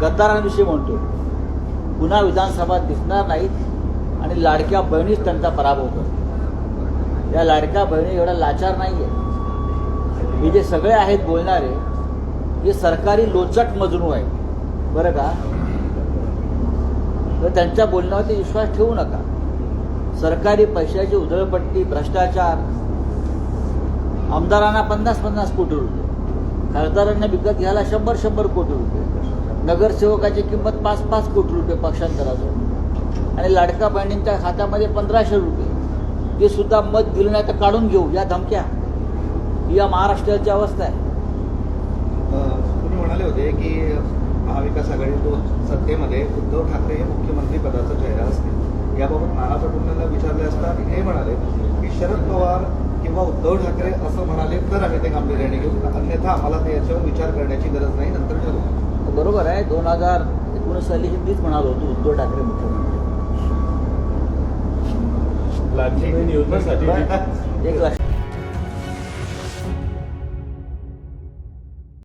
गद्दारांविषयी म्हणतो पुन्हा विधानसभा दिसणार नाहीत आणि लाडक्या बहिणीच त्यांचा पराभव करतो या लाडक्या बहिणी एवढा लाचार नाही आहे हे जे सगळे आहेत बोलणारे हे सरकारी लोचट मजनू आहे बरं का? तर त्यांच्या बोलण्यावरती विश्वास ठेवू नका. सरकारी पैशाची उधळपट्टी भ्रष्टाचार. आमदारांना पन्नास पन्नास कोटी रुपये. खासदारांना विकत घ्यायला शंभर शंभर कोटी रुपये. नगरसेवकाची किंमत पाच पाच कोटी रुपये पक्षांतराचं आणि लाडका बहिणींच्या खात्यामध्ये पंधराशे रुपये. ते सुद्धा मत दिलं नाही तर काढून घेऊ या धमक्या. या महाराष्ट्राची अवस्था आहे. तुम्ही म्हणाले होते की महाविकास आघाडी सत्तेमध्ये उद्धव ठाकरे हे मुख्यमंत्री पदाचा चेहरा असतील. याबाबत नाना पटोलेंना विचारले असता हे म्हणाले की शरद पवार किंवा उद्धव ठाकरे असं म्हणाले तर आम्ही ते गांभीर्याने घेऊ. अन्यथा आम्हाला ते याच्यावर विचार करण्याची गरज नाही. नंतर ठरवू. बरोबर आहे दोन हजार एकोणीस साली मीच म्हणालो होतो उद्धव ठाकरे मुख्यमंत्री. एक लक्ष